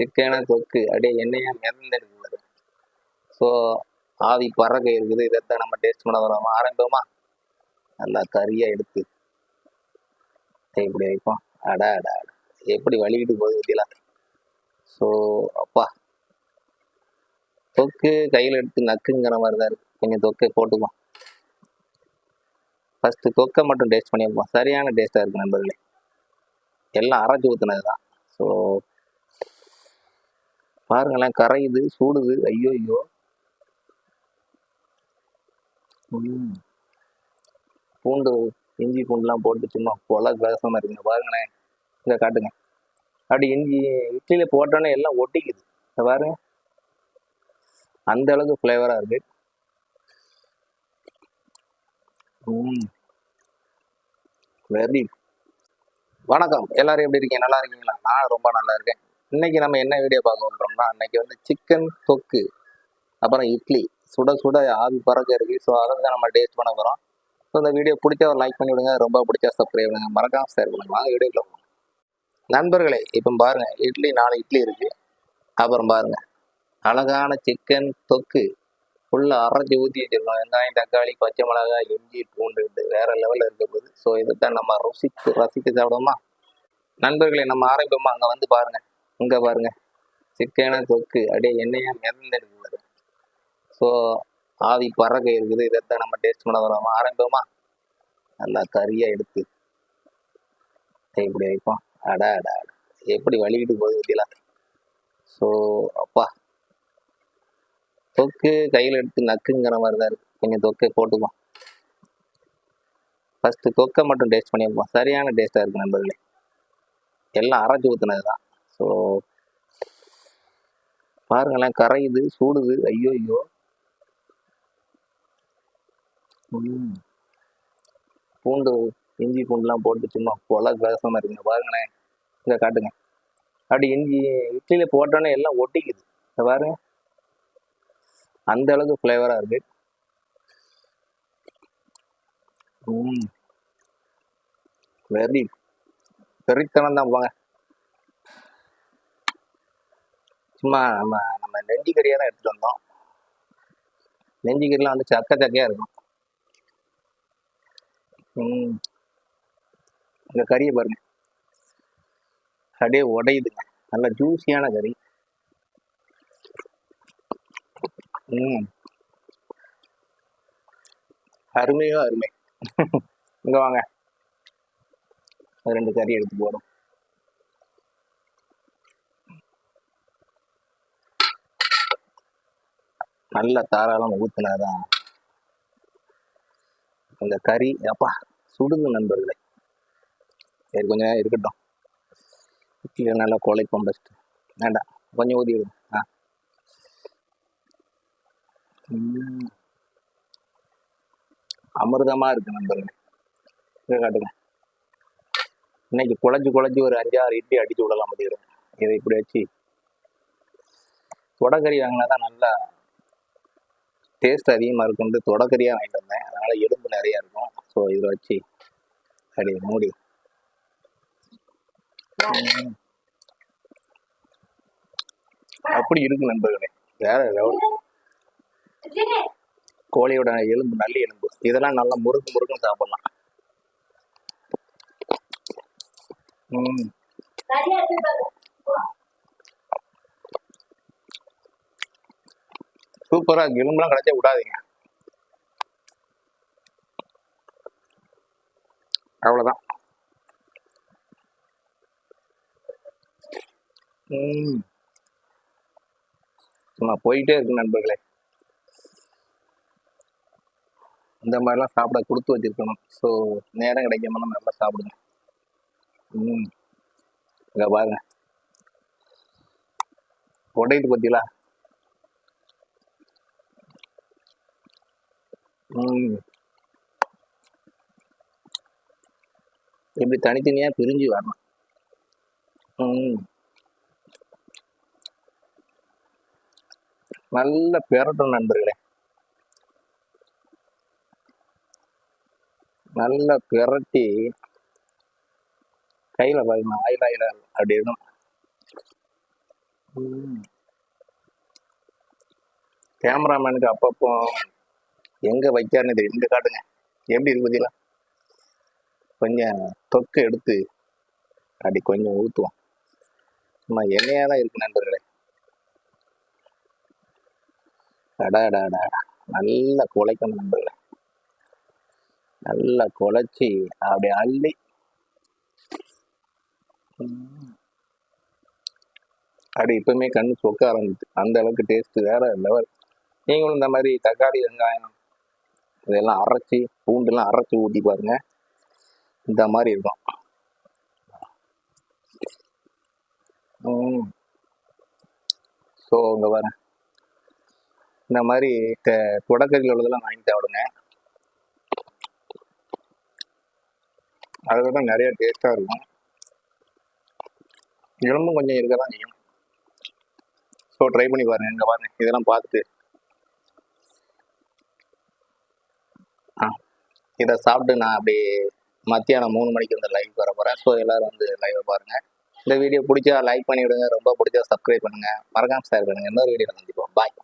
சிக்கன தொக்கு அப்படியே எண்ணெயா மிதந்தெடுக்குது ஸோ ஆவி பறக்க இருக்குது. இதைத்தான் நம்ம டேஸ்ட் பண்ண வரோம் ஆரம்பிப்போமா? நல்லா கறியா எடுத்து. இப்படி வைப்போம். அடா அடா அடா. எப்படி வலிக்கிட்டு போகுது பத்தியெல்லாம் ஸோ அப்பா. தொக்கு கையில் எடுத்து நக்குங்கிற மாதிரி தான் இருக்கு. கொஞ்சம் தொக்கை போட்டுக்குவோம். ஃபஸ்ட்டு தொக்கை மட்டும் டேஸ்ட் பண்ணியிருப்போம் சரியான டேஸ்ட்டாக இருக்கு நண்பர்களே. எல்லாம் அரைச்சி ஊற்றுனது தான் பாருங்களேன் கரையுது சூடுது. ஐயோ ஐயோ. ம். பூண்டு இஞ்சி பூண்டுலாம் போட்டு சும்மா கொலை வேசமாக இருக்குங்க. பாருங்களேன். இதை காட்டுங்க. அப்படி இஞ்சி இட்லியில் போட்டோன்னே எல்லாம் ஒட்டிக்குது. இதை பாருங்க. அந்த அளவுக்கு ஃப்ளேவராக இருக்கு. ம். வெரி வணக்கம். எல்லாரும் எப்படி இருக்கீங்க? நல்லா இருக்கீங்களா? நான் ரொம்ப நல்லா இருக்கேன். இன்னைக்கு நம்ம என்ன வீடியோ பார்க்க போறோம்னா அன்னைக்கு வந்து சிக்கன் தொக்கு அப்புறம் இட்லி. சுட சுட ஆவி பறக்க இருக்கு. ஸோ அதை தான் நம்ம டேஸ்ட் பண்ண போகிறோம் ஸோ இந்த வீடியோ பிடிச்சா ஒரு லைக் பண்ணி விடுங்க ரொம்ப பிடிச்சா சப்ஸ்கிரைப் பண்ணுங்க. மறக்காம ஷேர் பண்ணுங்க. வாங்க வீடியோக்குள்ள நண்பர்களே இப்போ பாருங்க. இட்லி நாலு இட்லி இருக்கு. அப்புறம் பாருங்க. அழகான சிக்கன் தொக்கு. ஃபுல்லாக அரைச்சி ஊற்றி வச்சிருக்கோம். வெங்காயம் தக்காளி பச்சை மிளகாய் இஞ்சி பூண்டு வேற லெவலில் இருக்க போகுது. ஸோ இதைத்தான் நம்ம ருசித்து ரசித்து சாப்பிடுவோமா? நண்பர்களே நம்ம ஆரம்பிப்போமா அங்கே வந்து பாருங்க. இங்கே பாருங்க. சிக்கன தொக்கு. அப்படியே எண்ணெயா மிதந்தெடுக்குது ஸோ ஆவி பறக்க இருக்குது. இதைத்தான் நம்ம டேஸ்ட் பண்ண வரோம் ஆரம்பிப்போமா? நல்லா கறியா எடுத்து. இப்படி வைப்போம். அடா அடா அடா. எப்படி வலிக்கிட்டு போகுது பத்தியெல்லாம் ஸோ அப்பா. தொக்கு கையில் எடுத்து நக்குங்கிற மாதிரி தான் இருக்கு. கொஞ்சம் தொக்கை போட்டுக்குவோம். ஃபஸ்ட்டு தொக்கை மட்டும் டேஸ்ட் பண்ணியிருப்போம் சரியான டேஸ்ட்டாக இருக்கு நண்பர்களே. எல்லாம் அரைச்சி ஊற்றுனது தான் பாருங்களேன் கரையுது சூடுது. ஐயோ ஐயோ. ம். பூண்டு இஞ்சி பூண்டுலாம் போட்டு சும்மா கொலை விவசாயமாக இருக்குங்க. பாருங்களேன். இதை காட்டுங்க. அப்படி இஞ்சி இட்லியில் போட்டோன்னே எல்லாம் ஒட்டிக்குது. இதை பாருங்க. அந்த அளவுக்கு ஃப்ளேவராக இருக்கு. ம். வெரி வெறித்தனம் தான் போங்க. சும்மா நம்ம நம்ம நெஞ்சிக்கறியாக தான் எடுத்துகிட்டு வந்தோம். நெஞ்சிக்கறிலாம் வந்து சக்க சக்கையாக இருக்கும். இந்த கறியை பாருங்க. அப்படியே உடையுதுங்க. நல்ல ஜூஸியான கறி. ம். அருமையோ அருமை. இங்க வாங்க. ரெண்டு கறி எடுத்து போடும் நல்ல தாராளம் ஊத்துனாதான் இந்த கறி அப்பா சுடுங்க நண்பர்களே. சரி கொஞ்சம் நேரம் இருக்கட்டும். இட்லியில் நல்லா குழைப்போம் ஃபஸ்ட்டு வேண்டாம் கொஞ்சம் ஊதி விடுங்க ஆ. அமிர்தமா இருக்கு நண்பர்களே. இதை காட்டுங்க. இன்னைக்கு குழஞ்சி குழஞ்சி ஒரு அஞ்சாறு இட்லி அடிச்சு விடலாம் முடியும் இதை இப்படி வச்சு. தொடக்கறி வாங்கினா தான் நல்லா டேஸ்ட் அதிகமாக இருக்கும்னு தொடக்கறியாக வாங்கிட்டு வந்தேன். அதனால எலும்பு நிறையா இருக்கும். ஸோ இதில் வச்சு அப்படி மூடி. அப்படி இருக்கு நண்பர்களே. வேற லெவல் கோழியோட எலும்பு நல்ல எலும்பு. இதெல்லாம் நல்லா முறுக்கு முறுக்குன்னு சாப்பிடலாம். ம். சூப்பரா இருக்கு. எலும்புலாம் கிடைச்சா விடாதீங்க. அவ்வளவுதான். சும்மா போயிட்டே இருக்கு நண்பர்களே. இந்த மாதிரிலாம் சாப்பிட கொடுத்து வச்சிருக்கணும். ஸோ நேரம் கிடைக்காம நல்லா சாப்பிடுங்க. ம். இங்கே பாருங்க. உடையிட்டு பத்திலா இப்படி தனித்தனியா பிரிஞ்சு வரணும். நல்ல பெரட்டும் நண்பர்களே. நல்லா பெரட்டி கையில் பாருங்க ஆயில் ஆயில் அப்படி இருக்கும். கேமராமேனுக்கு அப்பப்போ எங்க வைக்காருன்னு தெரியும் இங்க காட்டுங்க எப்படி இருக்கு பத்தியில கொஞ்சம் தொக்கு எடுத்து அப்படி கொஞ்சம் ஊற்றுவோம் சும்மா எண்ணெயாக தான் இருக்கு நண்பர்களே. அடாடாடா நல்லா குலைக்கணும் நண்பர்களே. நல்லா குலைச்சி அப்படி அள்ளி. அப்படி இப்பவுமே கண்ணு சொக்க ஆரம்பிச்சு. அந்த அளவுக்கு டேஸ்ட் வேற லெவல் நீங்களும் இந்த மாதிரி தக்காளி வெங்காயம் இதெல்லாம் அரைச்சி பூண்டுலாம் அரைச்சி ஊற்றி பாருங்க. இந்த மாதிரி இருக்கும். ஸோ இங்கே வரேன் இந்த மாதிரி தொடக்கத்தில் உள்ளதெல்லாம் வாங்கி சாப்பிடுங்க. அதை நிறைய டேஸ்ட்டாக இருக்கும். எலும்பும் கொஞ்சம் இருக்க தான் செய்யும். ஸோ ட்ரை பண்ணி பாருங்க. இங்கே பாருங்க. இதெல்லாம் பார்த்துட்டு இதை சாப்பிட்டு நான் அப்படி மத்தியானம் மூணு மணிக்கு வந்து லைவ் வர போகிறேன் ஸோ எல்லாரும் வந்து லைவ் பாருங்க. இந்த வீடியோ பிடிச்சா லைக் பண்ணி விடுங்க ரொம்ப பிடிச்சா சப்ஸ்கிரைப் பண்ணுங்க. மறக்காமல் ஷேர் பண்ணுங்க. இன்னொரு வீடியோ சந்திப்போம். பாய்